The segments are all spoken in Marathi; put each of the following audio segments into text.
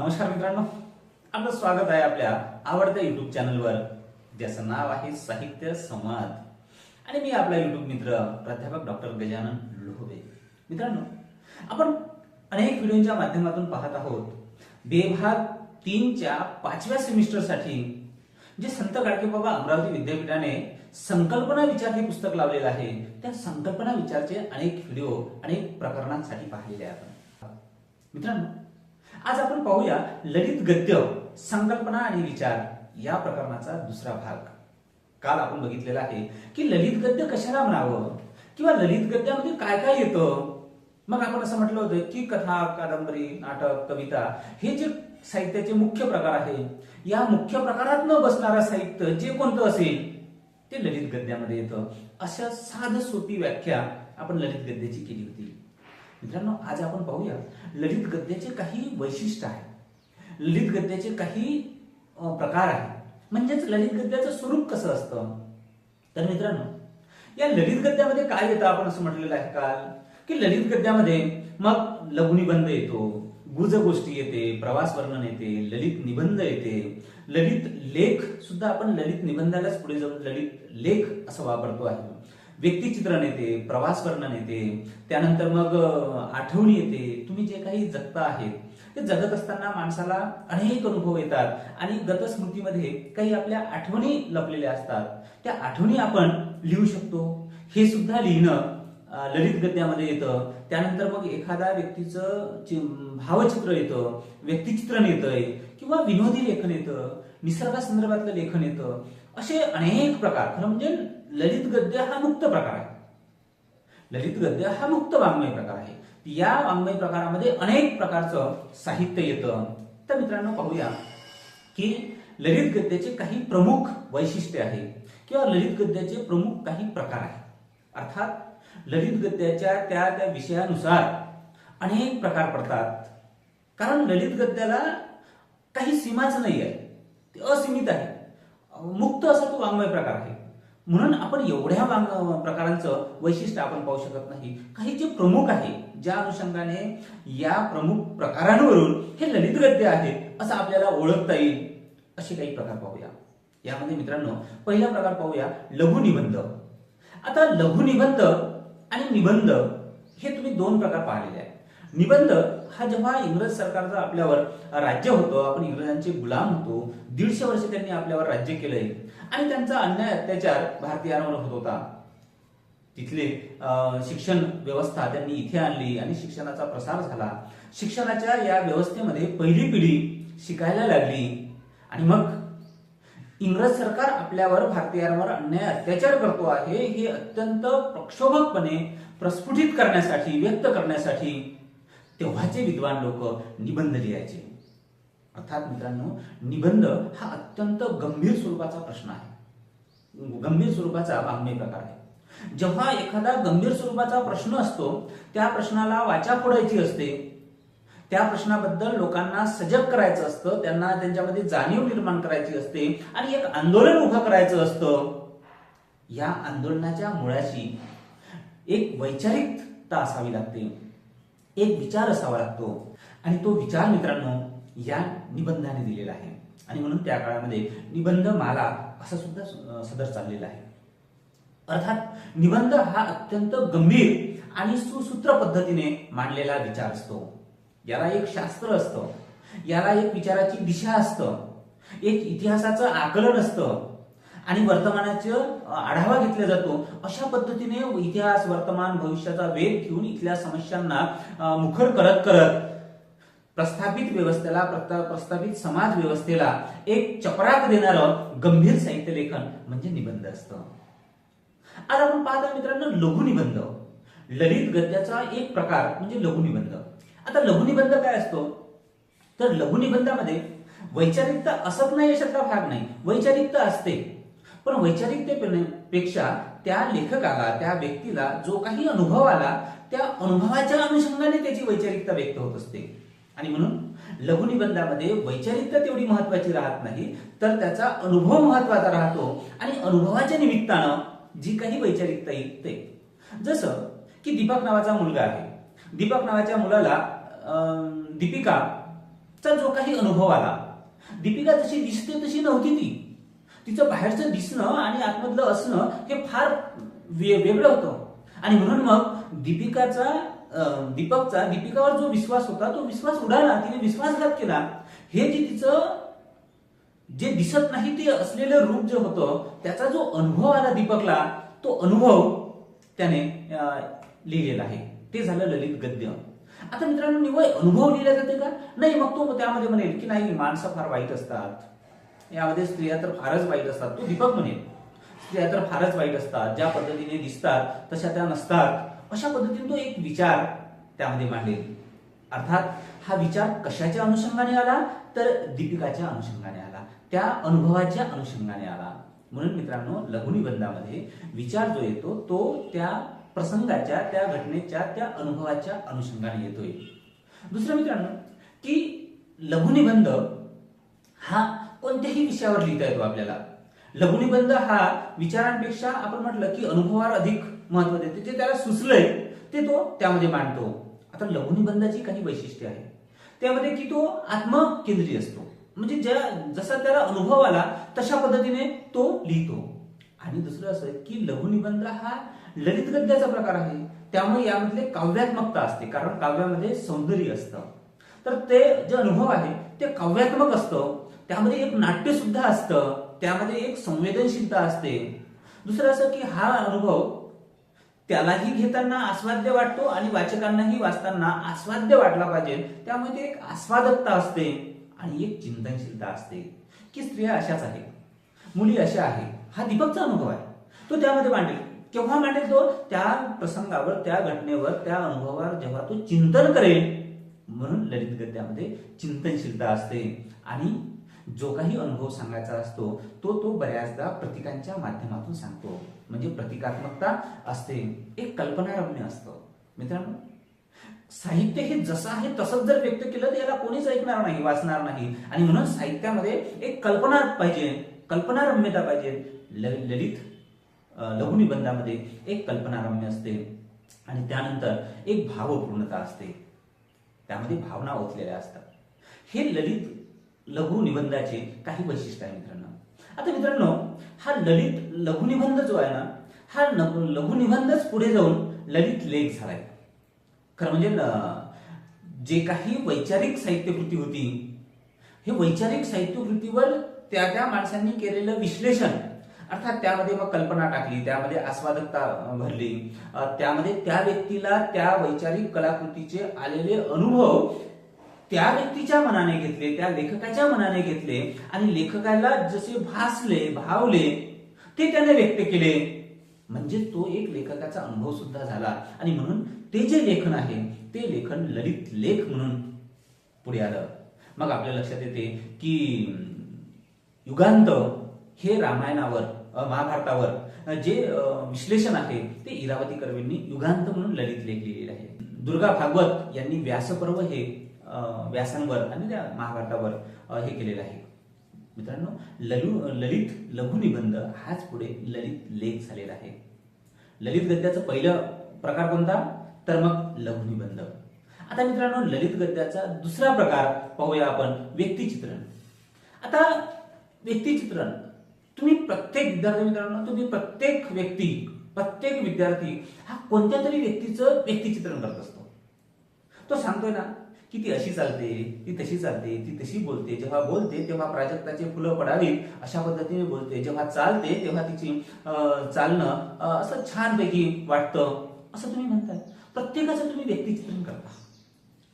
नमस्कार मित्रांनो. आपलं स्वागत आहे आपल्या आवडत्या युट्यूब चॅनलवर ज्याचं नाव आहे साहित्य संवाद. आणि मी आपला युट्यूब मित्र प्राध्यापक डॉक्टर गजानन लोहबे मित्रांनो आपण अनेक व्हिडिओच्या माध्यमातून पाहत आहोत. बेभाग तीनच्या पाचव्या सेमिस्टरसाठी जे संत गाडगेबाबा अमरावती विद्यापीठाने संकल्पना विचार हे पुस्तक लावलेलं आहे. त्या संकल्पना विचारचे अनेक व्हिडिओ अनेक प्रकरणांसाठी पाहिलेले आहे आपण मित्रांनो आज आपण पाहूया ललित गद्य संकल्पना आणि विचार या प्रकरणाचा दुसरा भाग. काल आपण बघितलेला आहे की ललित गद्य कशाला म्हणावं? किंवा ललित गद्यामध्ये काय काय येतं? मग आपण असं म्हटलं होतं की कथा कादंबरी नाटक कविता हे जे साहित्याचे मुख्य प्रकार आहे या मुख्य प्रकारात न बसणारं साहित्य जे कोणतं असेल ते ललित गद्यामध्ये येतं. अशा साध सोपी व्याख्या आपण ललित गद्याची केली होती. मित्रांनो आज आपण पाहूया ललित गद्याचे काही वैशिष्ट्य आहे. ललित गद्याचे काही प्रकार आहे. म्हणजेच ललित गद्याचं स्वरूप कसं असतं? तर मित्रांनो या ललित गद्यामध्ये काय येतं आपण असं म्हटलेलं आहे काल? की ललित गद्यामध्ये मग लघुनिबंध येतो गुज गोष्टी येते प्रवास वर्णन येते ललित निबंध येते. ललित लेख सुद्धा आपण ललित निबंधालाच पुढे जाऊन ललित लेख असं वापरतो आहे. व्यक्तिचित्रण येते प्रवास वर्णन येते त्यानंतर मग आठवणी येते. तुम्ही जे काही जगता आहेत ते जगत असताना माणसाला अनेक अनुभव येतात आणि गतस्मृतीमध्ये काही आपल्या आठवणी लपलेल्या असतात. त्या आठवणी आपण लिहू शकतो. हे सुद्धा लिहिणं ललित गद्यामध्ये येतं. त्यानंतर मग एखाद्या व्यक्तीचं भावचित्र येतं व्यक्तिचित्रण येतंय किंवा विनोदी लेखन येतं निसर्गासंदर्भातलं लेखन येतं असे अनेक प्रकार. खरं म्हणजे ललित गद्य हा मुक्त प्रकार आहे. ललित गद्य हा मुक्त वाङ्मय प्रकार आहे. या वाङ्मय प्रकारामध्ये अनेक प्रकारचं साहित्य येतं. तर मित्रांनो पाहूया की ललित गद्याचे काही प्रमुख वैशिष्ट्य आहे किंवा ललित गद्याचे प्रमुख काही प्रकार आहे. अर्थात ललित गद्याच्या त्या त्या विषयानुसार अनेक प्रकार पडतात. कारण ललित गद्याला काही सीमाच नाही आहे ते असीमित आहे. मुक्त असा तो वाङ्मय प्रकार आहे. म्हणून आपण एवढ्या प्रकारांचं वैशिष्ट्य आपण पाहू शकत नाही. काही जे प्रमुख आहे ज्या अनुषंगाने या प्रमुख प्रकारांवरून हे ललित गद्य आहे असं आपल्याला ओळखता येईल असे काही प्रकार पाहूया. यामध्ये मित्रांनो पहिला प्रकार पाहूया लघुनिबंध आता लघुनिबंध आणि निबंध हे तुम्ही दोन प्रकार पाहिलेले आहेत. निबंध हा जेव्हा इंग्रज सरकारचा आपल्यावर राज्य होतं आपण इंग्रजांचे गुलाम होतो दीडशे वर्ष त्यांनी आपल्यावर राज्य केलंय आणि त्यांचा अन्याय अत्याचार भारतीयांवर होत होता. तिथले शिक्षण व्यवस्था त्यांनी इथे आणली आणि शिक्षणाचा प्रसार झाला. शिक्षणाच्या या व्यवस्थेमध्ये पहिली पिढी शिकायला लागली आणि मग इंग्रज सरकार आपल्यावर भारतीयांवर अन्याय अत्याचार करतो आहे हे अत्यंत प्रक्षोभकपणे प्रस्फुटित करण्यासाठी व्यक्त करण्यासाठी तेव्हाचे विद्वान लोक निबंध लिहायचे. अर्थात मित्रांनो निबंध हा अत्यंत गंभीर स्वरूपाचा प्रश्न आहे. गंभीर स्वरूपाचा वाङ्मय प्रकार आहे. जेव्हा एखादा गंभीर स्वरूपाचा प्रश्न असतो त्या प्रश्नाला वाचा फोडायची असते. त्या प्रश्नाबद्दल लोकांना सजग करायचं असतं त्यांना त्यांच्यामध्ये जाणीव निर्माण करायची असते आणि एक आंदोलन उभं करायचं असतं. या आंदोलनाच्या मुळाशी एक वैचारिकता असावी लागते. एक विचार असावा लागतो. आणि तो विचार मित्रांनो या निबंधाने दिलेला आहे. आणि म्हणून त्या काळामध्ये निबंध माला असा सुद्धा सदर चाललेला आहे. अर्थात निबंध हा अत्यंत गंभीर आणि सुसूत्र पद्धतीने मांडलेला विचार असतो. याला एक शास्त्र असतं. याला एक विचाराची दिशा असतं. एक इतिहासाचं आकलन असतं. आणि वर्तमानाचं आढावा घेतला जातो. अशा पद्धतीने इतिहास वर्तमान भविष्याचा वेध घेऊन इथल्या समस्यांना मुखर करत करत प्रस्थापित व्यवस्थेला प्रस्ता- प्रस्थापित समाज व्यवस्थेला एक चपराक देणारं गंभीर साहित्य लेखन म्हणजे निबंध असतं. आज आपण पाहता मित्रांनो लघुनिबंध ललित गद्याचा एक प्रकार म्हणजे लघुनिबंध आता लघुनिबंध काय असतो? तर लघुनिबंधामध्ये वैचारिकता असत नाही याच्यातला भाग नाही. वैचारिकता असते. पण वैचारिकतेपेक्षा त्या लेखकाला त्या व्यक्तीला जो काही अनुभव आला त्या अनुभवाच्या अनुषंगाने त्याची वैचारिकता व्यक्त होत असते. आणि म्हणून लघुनिबंधामध्ये वैचारिकता तेवढी महत्वाची राहत नाही तर त्याचा अनुभव महत्त्वाचा राहतो आणि अनुभवाच्या निमित्तानं जी काही वैचारिकता येते. जसं की दीपक नावाचा मुलगा आहे. दीपक नावाच्या मुलाला अं, दीपिका चा जो काही अनुभव आला दीपिका जशी दिसते तशी नव्हती ती. तिचं बाहेरचं दिसणं आणि आतमधलं असणं हे फार वे- वेगळं होतं. आणि म्हणून मग दीपिकाचा दीपकचा दीपिकावर जो विश्वास होता तो विश्वास उडाला तिने विश्वासघात केला. हे जे तिचं जे दिसत नाही ते असलेलं रूप जे होतं त्याचा जो अनुभव आला दीपकला तो अनुभव त्याने लिहिलेला आहे. ते झालं ललित गद्य. आता मित्रांनो निवळ अनुभव लिहिला जाते का? नाही मग तो त्यामध्ये म्हणेल की नाही माणसं फार वाईट असतात. यामध्ये स्त्रिया तर फारच वाईट असतात. तो दीपक म्हणेल स्त्रिया तर फारच वाईट असतात. ज्या पद्धतीने दिसतात तशा त्या नसतात. अशा पद्धतीने तो एक विचार त्यामध्ये मांडेल. अर्थात हा विचार कशाच्या अनुषंगाने आला? तर दीपिकाच्या अनुषंगाने आला. त्या अनुभवाच्या अनुषंगाने आला. म्हणून मित्रांनो लघुनिबंधामध्ये विचार जो येतो तो त्या प्रसंगाच्या त्या घटनेच्या त्या अनुभवाच्या अनुषंगाने येतोय. दुसरं मित्रांनो की लघुनिबंध हा कोणत्याही विषयावर लिहिता येतो आपल्याला. लघुनिबंध हा विचारांपेक्षा आपण म्हटलं की अनुभवावर अधिक महत्त्व देते. जे त्याला सुचलंय ते तो त्यामध्ये मांडतो. आता लघुनिबंधाची काही वैशिष्ट्ये आहे त्यामध्ये की तो आत्मकेंद्रीय असतो. म्हणजे ज्या जसा त्याला अनुभव आला तशा पद्धतीने तो लिहितो. आणि दुसरं असं की लघुनिबंध हा ललित गद्याचा प्रकार आहे. त्यामुळे यामधले काव्यात्मकता असते. कारण काव्यामध्ये सौंदर्य असतं. तर ते जे अनुभव आहे ते काव्यात्मक असतं. त्यामध्ये एक नाट्य सुद्धा असतं त्यामध्ये एक संवेदनशीलता असते. दुसरं असं की हा अनुभव त्यालाही घेताना आस्वाद्य वाटतो आणि वाचकांनाही वाचताना आस्वाद्य वाटला पाहिजे. त्यामुळे ते एक आस्वादकता असते आणि एक चिंतनशीलता असते की स्त्रिया अशाच आहेत मुली अशा आहे हा दीपकचा अनुभव आहे. तो त्यामध्ये मांडेल. केव्हा मांडेल तो? त्या प्रसंगावर त्या घटनेवर त्या अनुभवावर जेव्हा तो चिंतन करेल म्हणून ललित गद्यामध्ये चिंतनशीलता असते. आणि जो काही अनुभव सांगायचा असतो तो तो बऱ्याचदा प्रतिकांच्या माध्यमातून सांगतो. म्हणजे प्रतिकात्मकता असते एक कल्पनारम्य असतं. मित्रांनो साहित्य हे जसं आहे तसंच जर व्यक्त केलं तर याला कोणीच ऐकणार नाही वाचणार नाही. आणि म्हणून साहित्यामध्ये एक कल्पना पाहिजे कल्पनारम्यता पाहिजे. ललित लघुनिबंधामध्ये एक कल्पनारम्य असते. आणि त्यानंतर एक भावपूर्णता असते. त्यामध्ये भावना ओतलेल्या असतात. हे ललित लघु निबंधाचे काही वैशिष्ट्य आहे मित्रांनो. आता मित्रांनो हा ललित लघुनिबंध जो आहे ना हा न- लघुनिबंधच पुढे जाऊन ललित लेख झालाय. खरं म्हणजे जे काही वैचारिक साहित्यकृती होती हे वैचारिक साहित्यकृतीवर त्या त्या माणसांनी केलेलं विश्लेषण अर्थात त्यामध्ये मग कल्पना टाकली त्यामध्ये आस्वादकता भरली त्यामध्ये त्या व्यक्तीला त्या वैचारिक कलाकृतीचे आलेले अनुभव त्या व्यक्तीच्या मनाने घेतले त्या लेखकाच्या मनाने घेतले आणि लेखकाला जसे भासले भावले ते त्याने व्यक्त केले. म्हणजे तो एक लेखकाचा अनुभव सुद्धा झाला. आणि म्हणून ते जे लेखन आहे ते लेखन ललित लेख म्हणून पुढे आलं. मग आपल्या लक्षात येते की युगांत हे रामायणावर महाभारतावर जे विश्लेषण आहे ते इरावती कर्वेंनी युगांत म्हणून ललित लेख लिहिलेले आहे. दुर्गा भागवत यांनी व्यासपर्व हे व्यासांवर आणि त्या महाभारतावर हे केलेलं आहे. मित्रांनो ललू ललित लघुनिबंध हाच पुढे ललित लेख झालेला आहे. ललित गद्याचं पहिलं प्रकार कोणता? तर मग लघुनिबंध. आता मित्रांनो ललित गद्याचा दुसरा प्रकार पाहूया आपण व्यक्तिचित्रण. आता व्यक्तिचित्रण तुम्ही प्रत्येक विद्यार्थी मित्रांनो तुम्ही प्रत्येक व्यक्ती प्रत्येक विद्यार्थी हा कोणत्या तरी व्यक्तीचं व्यक्तिचित्रण करत असतो. तो सांगतोय ना की ती अशी चालते ती तशी चालते ती तशी बोलते. जेव्हा बोलते तेव्हा प्राजक्ताचे फुलं पडावीत. अशा पद्धतीने बोलते. जेव्हा चालते तेव्हा तिची चालणं असं छानपैकी वाटतं. असं तुम्ही म्हणताय. प्रत्येकाचं तुम्ही व्यक्तिचित्रण करता.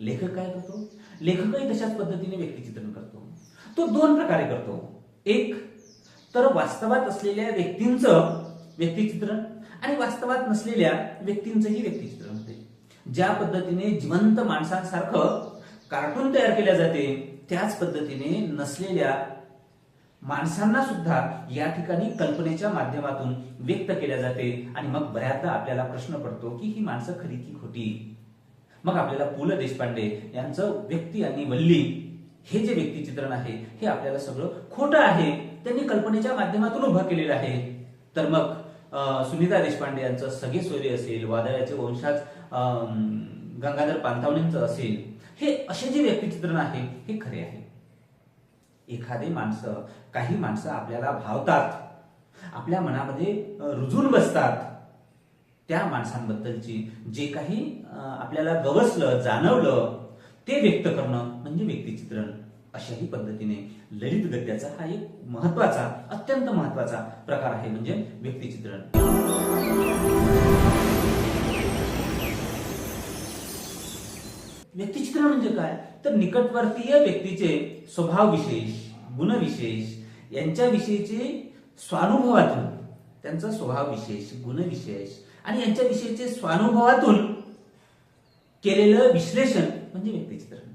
लेखक काय करतो? लेखकही तशाच पद्धतीने व्यक्तिचित्रण करतो. तो दोन प्रकारे करतो. एक तर वास्तवात असलेल्या व्यक्तींचं व्यक्तिचित्रण आणि वास्तवात नसलेल्या व्यक्तींचंही व्यक्तिचित्रण. ज्या पद्धतीने जिवंत माणसांसारखं कार्टून तयार केल्या जाते त्याच पद्धतीने नसलेल्या माणसांना सुद्धा या ठिकाणी कल्पनेच्या माध्यमातून व्यक्त केल्या जाते. आणि मग बऱ्याचदा आपल्याला प्रश्न पडतो की ही माणसं खरी की खोटी? मग आपल्याला पु ल देशपांडे यांचं व्यक्ती आणि वल्ली हे जे व्यक्तिचित्रण आहे हे आपल्याला सगळं खोटं आहे. त्यांनी कल्पनेच्या माध्यमातून उभं केलेलं आहे. तर मग सुनीता देशपांडे यांचं सगळे सोयरे असेल वादळाचे वंशाज गंगाधर पानतावणेंचं असेल हे असे जे व्यक्तिचित्रण आहे हे खरे आहे. एखादी माणसं काही माणसं आपल्याला भावतात आपल्या मनामध्ये रुजून बसतात त्या माणसांबद्दलची जे काही आपल्याला गवसलं जाणवलं ते व्यक्त करणं म्हणजे व्यक्तिचित्रण अशाही पद्धतीने ललित गद्याचा हा एक महत्त्वाचा अत्यंत महत्त्वाचा प्रकार आहे म्हणजे व्यक्तिचित्रण. व्यक्तिचित्रण म्हणजे काय? तर निकटवर्तीय व्यक्तीचे स्वभाव विशेष गुणविशेष यांच्याविषयीचे स्वानुभवातून त्यांचा स्वभाव विशेष गुणविशेष आणि यांच्याविषयीचे स्वानुभवातून केलेलं विश्लेषण म्हणजे व्यक्तिचित्रण.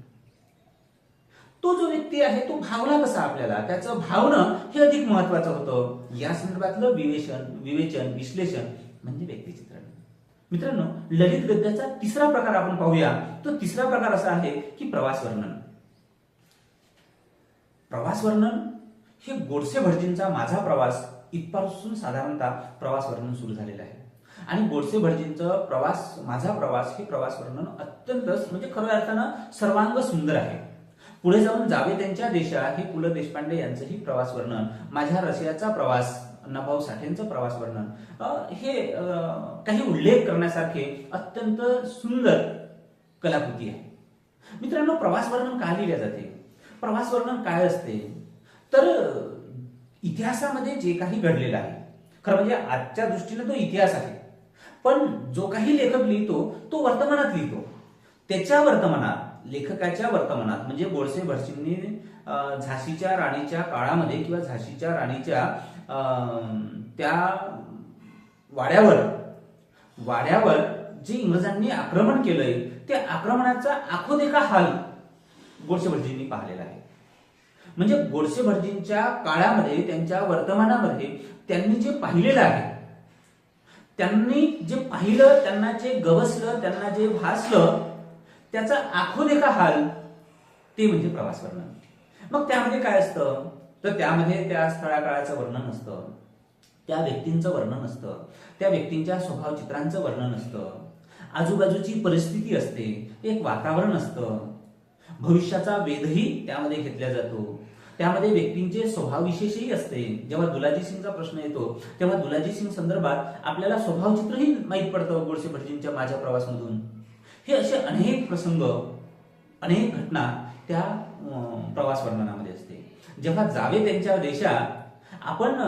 तो जो व्यक्ती आहे तो भावला कसा आपल्याला? त्याचं भावणं हे अधिक महत्वाचं होतं. या संदर्भातलं विवेचन विवेचन विश्लेषण म्हणजे व्यक्तिचित्रण. मित्रांनो ललित गद्याचा तिसरा प्रकार आपण पाहूया. तो तिसरा प्रकार असा आहे की प्रवास वर्णन. प्रवास वर्णन हे गोडसे भटजींचा माझा प्रवास. इथपासून साधारणतः प्रवास वर्णन सुरू झालेलं आहे. आणि गोडसे भटजींचं प्रवास माझा प्रवास हे प्रवास वर्णन अत्यंत म्हणजे खऱ्या अर्थानं सर्वांग सुंदर आहे. पुढे जाऊन जावे त्यांच्या देशा हे पु ल देशपांडे यांचंही प्रवास वर्णन. माझ्या रशियाचा प्रवास नभाऊ साठेंचं प्रवास वर्णन. हे काही उल्लेख करण्यासारखे अत्यंत सुंदर कलाकृती आहे. मित्रांनो प्रवास वर्णन का लिहिले जाते? प्रवास वर्णन काय असते? तर इतिहासामध्ये जे काही घडलेलं आहे खरं म्हणजे आजच्या दृष्टीने तो इतिहास आहे. पण जो काही लेखक लिहितो तो वर्तमानात लिहितो. त्याच्या वर्तमानात लेखकाच्या वर्तमानात म्हणजे गोडसे भटजींनी झाशीच्या राणीच्या काळामध्ये किंवा झाशीच्या राणीच्या त्या वाड्यावर वाड्यावर जे इंग्रजांनी आक्रमण केलंय त्या आक्रमणाचा आखोदेखा हाल गोडसे भटजींनी पाहिलेला आहे. म्हणजे गोडसे भटजींच्या काळामध्ये त्यांच्या वर्तमानामध्ये त्यांनी जे पाहिलेलं आहे त्यांनी जे पाहिलं त्यांना जे गवसलं त्यांना जे भासलं त्याचा आखोदेखा हाल ते म्हणजे प्रवास वर्णन. मग त्यामध्ये काय असतं? तर त्यामध्ये त्या स्थळाकाळाचं वर्णन असतं. त्या व्यक्तींचं वर्णन असतं. त्या व्यक्तींच्या स्वभाव चित्रांचं वर्णन असतं. आजूबाजूची परिस्थिती असते. एक वातावरण असतं. भविष्याचा वेधही त्यामध्ये घेतला जातो. त्यामध्ये व्यक्तींचे स्वभाव विशेषही असते. जेव्हा दुलाजी सिंगचा प्रश्न येतो तेव्हा दुलाजी सिंग संदर्भात आपल्याला स्वभाव चित्रही माहीत पडतं गोडसे भटजींच्या माझ्या प्रवासमधून. हे असे अनेक प्रसंग अनेक घटना त्या प्रवास वर्णनामध्ये असते. जेव्हा जावे त्यांच्या देशात आपण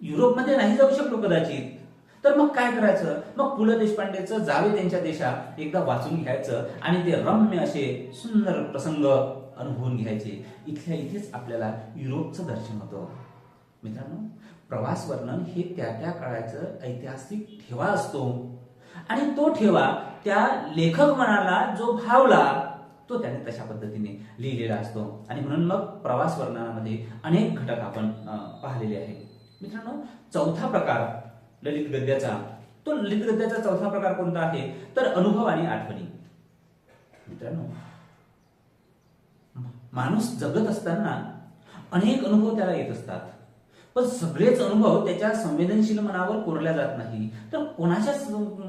युरोपमध्ये नाही जाऊ शकलो कदाचित तर मग काय करायचं? मग पु ल देशपांडेचं जावे त्यांच्या देशात एकदा वाचून घ्यायचं आणि ते रम्य असे सुंदर प्रसंग अनुभवून घ्यायचे. इथल्या इथेच आपल्याला युरोपचं दर्शन होतं. मित्रांनो प्रवास वर्णन हे त्या त्या काळाचं ऐतिहासिक ठेवा असतो. आणि तो ठेवा. त्या लेखक मनाला जो भावला तो त्याने तशा पद्धतीने लिहिलेला असतो. आणि म्हणून मग प्रवास वर्णनामध्ये अनेक घटक आपण पाहिलेले आहेत. मित्रांनो चौथा प्रकार ललित गद्याचा. तो ललित गद्याचा चौथा प्रकार कोणता आहे? तर अनुभव आणि आठवणी. मित्रांनो माणूस जगत असताना अनेक अनुभव त्याला येत असतात. पण सगळेच अनुभव त्याच्या संवेदनशील मनावर कोरल्या जात नाही. तर कोणाच्या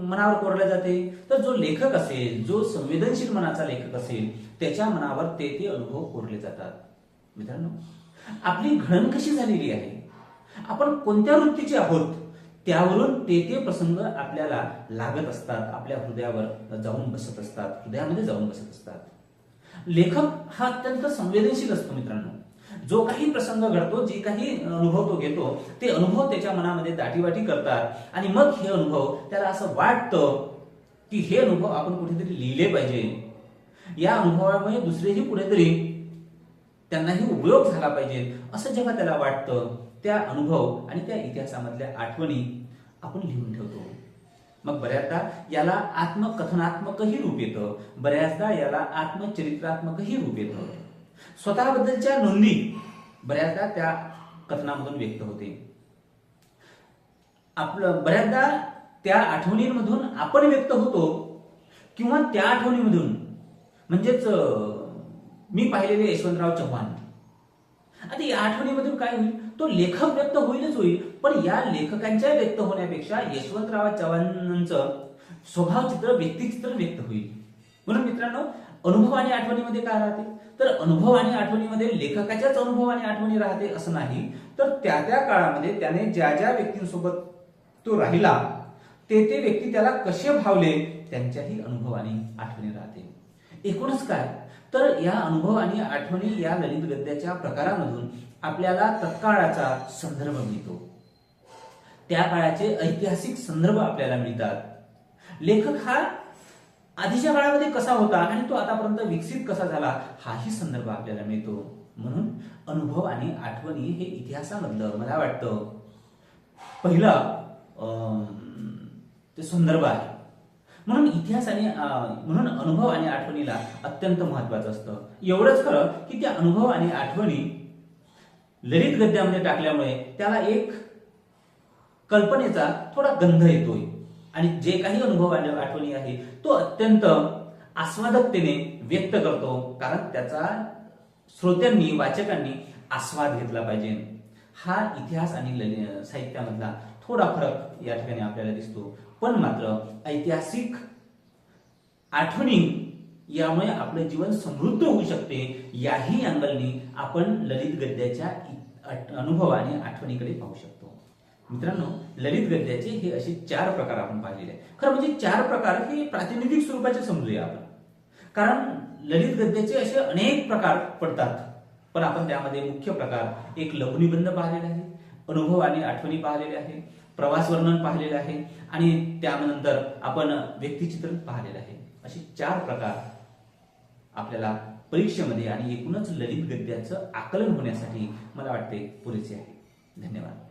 मनावर कोरल्या जाते? तर जो लेखक असेल जो संवेदनशील मनाचा लेखक असेल त्याच्या मनावर ते ते अनुभव कोरले जातात. मित्रांनो आपली घडण कशी झालेली आहे? आपण कोणत्या वृत्तीचे आहोत? त्यावरून ते ते प्रसंग आपल्याला लागत असतात आपल्या हृदयावर जाऊन बसत असतात हृदयामध्ये जाऊन बसत असतात. लेखक हा अत्यंत संवेदनशील असतो मित्रांनो. जो काही प्रसंग घडतो जे काही अनुभव तो घेतो ते अनुभव त्याच्या मनामध्ये दाटीवाटी करतात. आणि मग हे अनुभव त्याला असं वाटतं की हे अनुभव आपण कुठेतरी लिहिले पाहिजे. या अनुभवामुळे दुसरेही कुठेतरी त्यांनाही उपयोग झाला पाहिजे. असं जेव्हा त्याला वाटतं त्या अनुभव आणि त्या इतिहासामधल्या आठवणी आपण लिहून ठेवतो. मग बऱ्याचदा याला आत्मकथनात्मकही रूप येतं. बऱ्याचदा याला आत्मचरित्रात्मकही रूप येतं. स्वतःबद्दलच्या नोंदी बऱ्याचदा त्या कथनामधून व्यक्त होते. आपलं बऱ्याचदा त्या आठवणींमधून आपण व्यक्त होतो किंवा त्या आठवणीमधून म्हणजेच मी पाहिलेले यशवंतराव चव्हाण. आता या आठवणीमधून काय होईल? तो लेखक व्यक्त होईलच होईल पण या लेखकांच्या व्यक्त होण्यापेक्षा यशवंतराव चव्हाणांचं स्वभाव चित्र व्यक्तिचित्र व्यक्त होईल. म्हणून मित्रांनो अनुभव आणि आठवणीमध्ये काय राहते? तर अनुभव आणि आठवणीमध्ये लेखकाच्याच अनुभव आणि आठवणी राहते असं नाही. तर त्या त्या काळामध्ये त्याने ज्या ज्या व्यक्तींसोबत तो राहिला ते ते व्यक्ती त्याला कसे भावले त्यांच्याही अनुभव आणि आठवणी राहते. एकूणच काय? तर या अनुभव आणि आठवणी या ललित गद्याच्या प्रकारामधून आपल्याला तत्काळाचा संदर्भ मिळतो. त्या काळाचे ऐतिहासिक संदर्भ आपल्याला मिळतात. लेखक हा आधीच्या काळामध्ये कसा होता आणि तो आतापर्यंत विकसित कसा झाला हाही संदर्भ आपल्याला मिळतो. म्हणून अनुभव आणि आठवणी हे इतिहासामधलं मला वाटतं. पहिलं ते संदर्भ आहे. म्हणून इतिहास आणि म्हणून अनुभव आणि आठवणीला अत्यंत महत्वाचं असतं. एवढंच खरं की त्या अनुभव आणि आठवणी ललित गद्यामध्ये टाकल्यामुळे त्याला एक कल्पनेचा थोडा गंध येतोय. आणि जे काही अनुभव आठवणी आहे तो अत्यंत आस्वादकतेने व्यक्त करतो. कारण त्याचा श्रोत्यांनी वाचकांनी आस्वाद घेतला पाहिजे. हा इतिहास आणि साहित्यामधला थोडा फरक या ठिकाणी आपल्याला दिसतो. पण मात्र ऐतिहासिक आठवणी यामुळे आपलं जीवन समृद्ध होऊ शकते याही अँगलनी आपण ललित गद्याच्या अनुभवाने अनुभव आणि आठवणीकडे पाहू शकतो. मित्रांनो ललित गद्याचे हे असे चार प्रकार आपण पाहिलेले आहे खरं म्हणजे चार प्रकार हे प्रातिनिधिक स्वरूपाचे समजूया आपण. कारण ललित गद्याचे असे अनेक प्रकार पडतात पण आपण त्यामध्ये मुख्य प्रकार एक लघुनिबंध पाहिलेला आहे अनुभव आणि आठवणी पाहिलेले आहे प्रवास वर्णन पाहिलेलं आहे आणि त्यानंतर आपण व्यक्तिचित्रण पाहिलेलं आहे. असे चार प्रकार आपल्याला परीक्षेमध्ये आणि एकूणच ललित गद्याचं आकलन होण्यासाठी मला वाटते पुरेसे आहे. धन्यवाद.